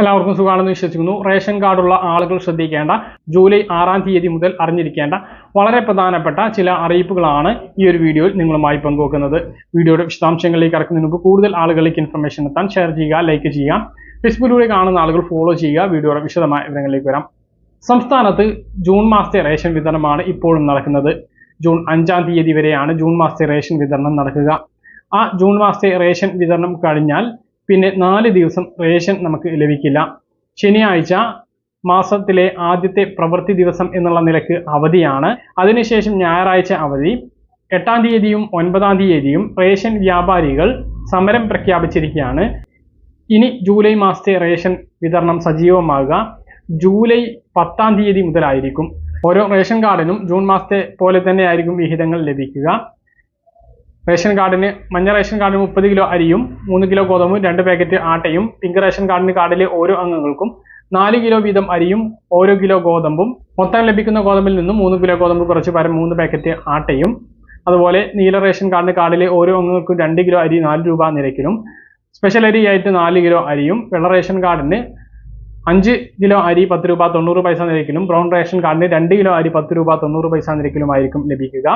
എല്ലാവർക്കും സുഖമാണെന്ന് വിശ്വസിക്കുന്നു. റേഷൻ കാർഡുള്ള ആളുകൾ ശ്രദ്ധിക്കേണ്ട ജൂലൈ ആറാം തീയതി മുതൽ അറിഞ്ഞിരിക്കേണ്ട വളരെ പ്രധാനപ്പെട്ട ചില അറിയിപ്പുകളാണ് ഈ ഒരു വീഡിയോയിൽ നിങ്ങളുമായി പങ്കുവെക്കുന്നത്. വീഡിയോയുടെ വിശദാംശങ്ങളിലേക്ക് കടക്കുന്നതിന് മുമ്പ് കൂടുതൽ ആളുകളിലേക്ക് ഇൻഫർമേഷൻ എത്താൻ ഷെയർ ചെയ്യുക ലൈക്ക് ചെയ്യുക. ഫേസ്ബുക്കിലൂടെ കാണുന്ന ആളുകൾ ഫോളോ ചെയ്യുക. വീഡിയോയുടെ വിശദമായ വിവരങ്ങളിലേക്ക് വരാം. സംസ്ഥാനത്ത് ജൂൺ മാസത്തെ റേഷൻ വിതരണമാണ് ഇപ്പോഴും നടക്കുന്നത്. ജൂൺ അഞ്ചാം തീയതി വരെയാണ് ജൂൺ മാസത്തെ റേഷൻ വിതരണം നടക്കുക. ആ ജൂൺ മാസത്തെ റേഷൻ വിതരണം കഴിഞ്ഞാൽ പിന്നെ നാല് ദിവസം റേഷൻ നമുക്ക് ലഭിക്കില്ല. ശനിയാഴ്ച മാസത്തിലെ ആദ്യത്തെ പ്രവൃത്തി ദിവസം എന്നുള്ള നിലയ്ക്ക് അവധിയാണ്. അതിനുശേഷം ഞായറാഴ്ച അവധി. എട്ടാം തീയതിയും ഒൻപതാം തീയതിയും റേഷൻ വ്യാപാരികൾ സമരം പ്രഖ്യാപിച്ചിരിക്കുകയാണ്. ഇനി ജൂലൈ മാസത്തെ റേഷൻ വിതരണം സജീവമാകുക. ജൂലൈ പത്താം തീയതി മുതലായിരിക്കും. ഓരോ റേഷൻ കാർഡിനും ജൂൺ മാസത്തെ പോലെ തന്നെ ആയിരിക്കും വിഹിതങ്ങൾ ലഭിക്കുക. റേഷൻ കാർഡിന് മഞ്ഞ റേഷൻ കാർഡിന് മുപ്പത് കിലോ അരിയും മൂന്ന് കിലോ ഗോതമ്പും രണ്ട് പാക്കറ്റ് ആട്ടയും പിങ്ക് റേഷൻ കാർഡിന് കാർഡിലെ ഓരോ അംഗങ്ങൾക്കും നാല് കിലോ വീതം അരിയും ഓരോ കിലോ ഗോതമ്പും മൊത്തം ലഭിക്കുന്ന ഗോതമ്പിൽ നിന്നും മൂന്ന് കിലോ ഗോതമ്പ് കുറച്ച് പരം മൂന്ന് പാക്കറ്റ് ആട്ടയും അതുപോലെ നീല റേഷൻ കാർഡിന് കാർഡിലെ ഓരോ അംഗങ്ങൾക്കും രണ്ട് കിലോ അരി നാല് രൂപ നിരക്കിലും സ്പെഷ്യൽ അരി ആയിട്ട് നാല് കിലോ അരിയും വെള്ള റേഷൻ കാർഡിന് അഞ്ച് കിലോ അരി പത്ത് രൂപ തൊണ്ണൂറ് പൈസ നിരക്കിലും ബ്രൗൺ റേഷൻ കാർഡിന് രണ്ട് കിലോ അരി പത്ത് രൂപ തൊണ്ണൂറ് പൈസ നിരക്കിലുമായിരിക്കും ലഭിക്കുക.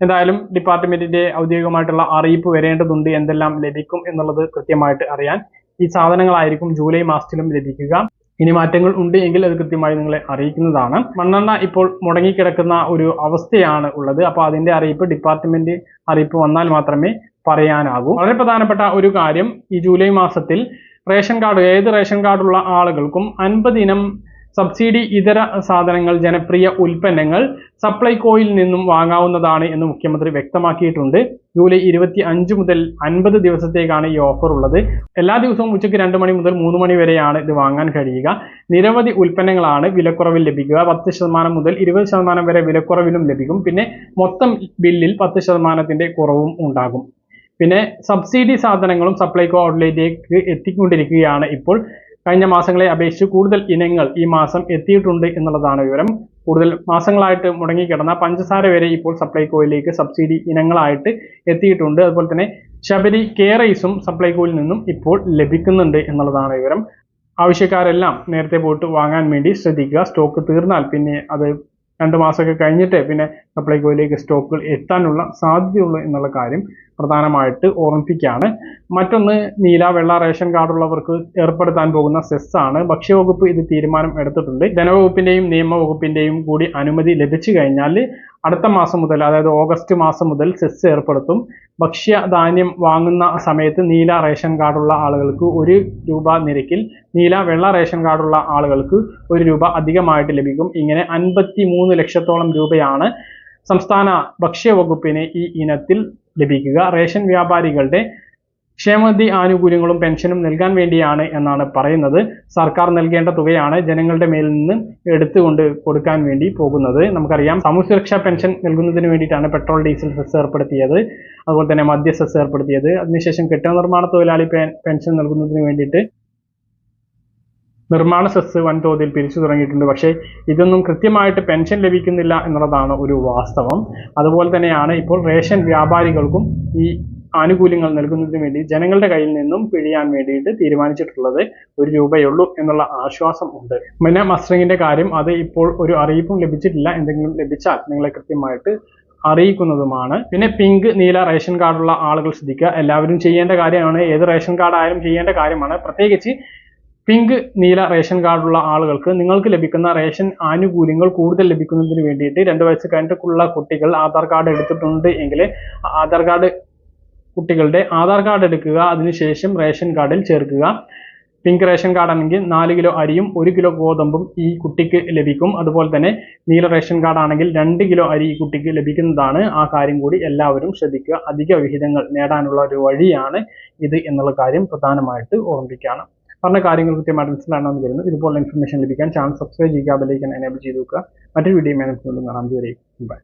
എന്തായാലും ഡിപ്പാർട്ട്മെന്റിന്റെ ഔദ്യോഗികമായിട്ടുള്ള അറിയിപ്പ് വരേണ്ടതുണ്ട് എന്തെല്ലാം ലഭിക്കും എന്നുള്ളത് കൃത്യമായിട്ട് അറിയാൻ ഈ സാധനങ്ങളായിരിക്കും ജൂലൈ മാസത്തിലും ലഭിക്കുക. ഇനി മാറ്റങ്ങൾ ഉണ്ട് എങ്കിൽ അത് കൃത്യമായി നിങ്ങളെ അറിയിക്കുന്നതാണ്. മണ്ണെണ്ണ ഇപ്പോൾ മുടങ്ങിക്കിടക്കുന്ന ഒരു അവസ്ഥയാണ് ഉള്ളത്. അപ്പോൾ അതിന്റെ അറിയിപ്പ് ഡിപ്പാർട്ട്മെന്റ് അറിയിപ്പ് വന്നാൽ മാത്രമേ പറയാനാകൂ. വളരെ പ്രധാനപ്പെട്ട ഒരു കാര്യം ഈ ജൂലൈ മാസത്തിൽ റേഷൻ കാർഡ് ഏത് റേഷൻ കാർഡുള്ള ആളുകൾക്കും അൻപത് ഇനം സബ്സിഡി ഇതര സാധനങ്ങൾ ജനപ്രിയ ഉൽപ്പന്നങ്ങൾ സപ്ലൈകോയിൽ നിന്നും വാങ്ങാവുന്നതാണ് എന്ന് മുഖ്യമന്ത്രി വ്യക്തമാക്കിയിട്ടുണ്ട്. ജൂലൈ ഇരുപത്തി അഞ്ച് മുതൽ അൻപത് ദിവസത്തേക്കാണ് ഈ ഓഫർ ഉള്ളത്. എല്ലാ ദിവസവും ഉച്ചയ്ക്ക് രണ്ട് മണി മുതൽ മൂന്ന് മണി വരെയാണ് ഇത് വാങ്ങാൻ കഴിയുക. നിരവധി ഉൽപ്പന്നങ്ങളാണ് വിലക്കുറവിൽ ലഭിക്കുക. പത്ത് ശതമാനം മുതൽ ഇരുപത് ശതമാനം വരെ വിലക്കുറവിലും ലഭിക്കും. പിന്നെ മൊത്തം ബില്ലിൽ പത്ത് ശതമാനത്തിന്റെ കുറവും ഉണ്ടാകും. പിന്നെ സബ്സിഡി സാധനങ്ങളും സപ്ലൈകോ ഔട്ട്ലെറ്റിലേക്ക് എത്തിക്കൊണ്ടിരിക്കുകയാണ് ഇപ്പോൾ. കഴിഞ്ഞ മാസങ്ങളെ അപേക്ഷിച്ച് കൂടുതൽ ഇനങ്ങൾ ഈ മാസം എത്തിയിട്ടുണ്ട് എന്നുള്ളതാണ് വിവരം. കൂടുതൽ മാസങ്ങളായിട്ട് മുടങ്ങിക്കിടന്ന പഞ്ചസാര വരെ ഇപ്പോൾ സപ്ലൈകോയിലേക്ക് സബ്സിഡി ഇനങ്ങളായിട്ട് എത്തിയിട്ടുണ്ട്. അതുപോലെ തന്നെ ശബരി സപ്ലൈ സപ്ലൈകോയിൽ നിന്നും ഇപ്പോൾ ലഭിക്കുന്നുണ്ട് എന്നുള്ളതാണ് വിവരം. ആവശ്യക്കാരെല്ലാം നേരത്തെ പോയിട്ട് വാങ്ങാൻ വേണ്ടി ശ്രദ്ധിക്കുക. സ്റ്റോക്ക് തീർന്നാൽ പിന്നെ അത് രണ്ട് മാസമൊക്കെ കഴിഞ്ഞിട്ട് പിന്നെ സപ്ലൈകോയിലേക്ക് സ്റ്റോക്കുകൾ എത്താനുള്ള സാധ്യതയുള്ളൂ എന്നുള്ള കാര്യം പ്രധാനമായിട്ട് ഓർമ്മിപ്പിക്കുകയാണ്. മറ്റൊന്ന് നീല വെള്ള റേഷൻ കാർഡുള്ളവർക്ക് ഏർപ്പെടുത്താൻ പോകുന്ന സെസ് ആണ്. ഭക്ഷ്യവകുപ്പ് ഇത് തീരുമാനം എടുത്തിട്ടുണ്ട്. ധനവകുപ്പിന്റെയും നിയമവകുപ്പിന്റെയും കൂടി അനുമതി ലഭിച്ചു കഴിഞ്ഞാൽ അടുത്ത മാസം മുതൽ അതായത് ഓഗസ്റ്റ് മാസം മുതൽ സെസ് ഏർപ്പെടുത്തും. ഭക്ഷ്യധാന്യം വാങ്ങുന്ന സമയത്ത് നീല റേഷൻ കാർഡുള്ള ആളുകൾക്ക് ഒരു രൂപ നിരക്കിൽ നീല വെള്ള റേഷൻ കാർഡുള്ള ആളുകൾക്ക് ഒരു രൂപ അധികമായിട്ട് ലഭിക്കും. ഇങ്ങനെ അൻപത്തി ലക്ഷത്തോളം രൂപയാണ് സംസ്ഥാന ഭക്ഷ്യവകുപ്പിന് ഈ ഇനത്തിൽ ലഭിക്കുക. റേഷൻ വ്യാപാരികളുടെ ക്ഷേമനിധി ആനുകൂല്യങ്ങളും പെൻഷനും നൽകാൻ വേണ്ടിയാണ് എന്നാണ് പറയുന്നത്. സർക്കാർ നൽകേണ്ട തുകയാണ് ജനങ്ങളുടെ മേൽ നിന്ന് എടുത്തുകൊണ്ട് കൊടുക്കാൻ വേണ്ടി പോകുന്നത്. നമുക്കറിയാം സാമൂഹ്യ സുരക്ഷാ പെൻഷൻ നൽകുന്നതിന് വേണ്ടിയിട്ടാണ് പെട്രോൾ ഡീസൽ സെസ് ഏർപ്പെടുത്തിയത്. അതുപോലെ തന്നെ മദ്യ സെസ് ഏർപ്പെടുത്തിയത്. അതിനുശേഷം കെട്ടിട നിർമ്മാണ തൊഴിലാളി പെൻഷൻ നൽകുന്നതിന് വേണ്ടിയിട്ട് നിർമ്മാണ സെസ് വൻതോതിൽ പിരിച്ചു തുടങ്ങിയിട്ടുണ്ട്. പക്ഷേ ഇതൊന്നും കൃത്യമായിട്ട് പെൻഷൻ ലഭിക്കുന്നില്ല എന്നുള്ളതാണ് ഒരു വാസ്തവം. അതുപോലെ തന്നെയാണ് ഇപ്പോൾ റേഷൻ വ്യാപാരികൾക്കും ഈ ആനുകൂല്യങ്ങൾ നൽകുന്നതിന് വേണ്ടി ജനങ്ങളുടെ കയ്യിൽ നിന്നും പിഴിയാൻ വേണ്ടിയിട്ട് തീരുമാനിച്ചിട്ടുള്ളത് ഒരു രൂപയുള്ളൂ എന്നുള്ള ആശ്വാസം ഉണ്ട്. പിന്നെ മസ്റ്ററിങ്ങിന്റെ കാര്യം അത് ഇപ്പോൾ ഒരു അറിയിപ്പും ലഭിച്ചിട്ടില്ല. എന്തെങ്കിലും ലഭിച്ചാൽ നിങ്ങളെ കൃത്യമായിട്ട് അറിയിക്കുന്നതുമാണ്. പിന്നെ പിങ്ക് നീല റേഷൻ കാർഡുള്ള ആളുകൾ ശ്രദ്ധിക്കുക. എല്ലാവരും ചെയ്യേണ്ട കാര്യമാണ്. ഏത് റേഷൻ കാർഡായാലും ചെയ്യേണ്ട കാര്യമാണ്. പ്രത്യേകിച്ച് പിങ്ക് നീല റേഷൻ കാർഡുള്ള ആളുകൾക്ക് നിങ്ങൾക്ക് ലഭിക്കുന്ന റേഷൻ ആനുകൂല്യങ്ങൾ കൂടുതൽ ലഭിക്കുന്നതിന് വേണ്ടിയിട്ട് രണ്ട് കഴിഞ്ഞിട്ടുള്ള കുട്ടികൾ ആധാർ കാർഡ് എടുത്തിട്ടുണ്ട് എങ്കിൽ ആധാർ കാർഡ് കുട്ടികളുടെ ആധാർ കാർഡ് എടുക്കുക അതിനുശേഷം റേഷൻ കാർഡിൽ ചേർക്കുക. പിങ്ക് റേഷൻ കാർഡ് ആണെങ്കിൽ നാല് കിലോ അരിയും ഒരു കിലോ ഗോതമ്പും ഈ കുട്ടിക്ക് ലഭിക്കും. അതുപോലെ തന്നെ നീല റേഷൻ കാർഡ് ആണെങ്കിൽ രണ്ട് കിലോ അരി ഈ കുട്ടിക്ക് ലഭിക്കുന്നതാണ്. ആ കാര്യം കൂടി എല്ലാവരും ശ്രദ്ധിക്കുക. അധിക വിഹിതങ്ങൾ നേടാനുള്ള ഒരു വഴിയാണ് ഇത് എന്നുള്ള കാര്യം പ്രധാനമായിട്ട് ഓർമ്മിപ്പിക്കുകയാണ്. പറഞ്ഞ കാര്യങ്ങൾ കൃത്യമായിട്ട് മനസ്സിലാണെന്ന് വരുന്നു ഇതുപോലുള്ള ഇൻഫർമേഷൻ ലഭിക്കാൻ ചാനൽ സബ്സ്ക്രൈബ് ചെയ്യുക ബെലൈക്കൻ എനേബിൾ ചെയ്ത് വെക്കുക. മറ്റൊരു വീഡിയോ ഞാൻ കാണാം. ബൈ